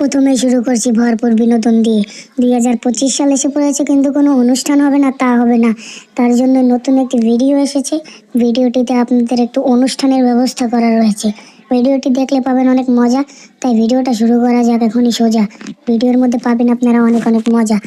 প্রথমে শুরু করছি ভরপুর বিনোদন দিয়ে। দুই হাজার পঁচিশ সাল এসে পড়েছে কিন্তু কোনো অনুষ্ঠান হবে না, তা হবে না। তার জন্য নতুন একটি ভিডিও এসেছে। ভিডিওটিতে আপনাদের একটু অনুষ্ঠানের ব্যবস্থা করা রয়েছে। ভিডিওটি দেখলে পাবেন অনেক মজা। তাই ভিডিওটা শুরু করা যাক এখনই সোজা। ভিডিওর মধ্যে পাবেন আপনারা অনেক অনেক মজা।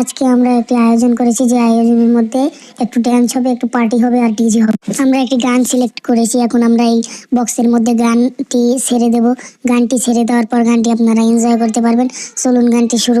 আজকে আমরা একটি আয়োজন করেছি, যে আয়োজনের মধ্যে একটু ড্যান্স হবে, একটু পার্টি হবে আর ডিজি হবে। আমরা একটি গান সিলেক্ট করেছি, এখন আমরা এই বক্সের মধ্যে গানটি ছেড়ে দেব। গানটি ছেড়ে দেওয়ার পর গানটি আপনারা এনজয় করতে পারবেন। চলুন গানটি শুরু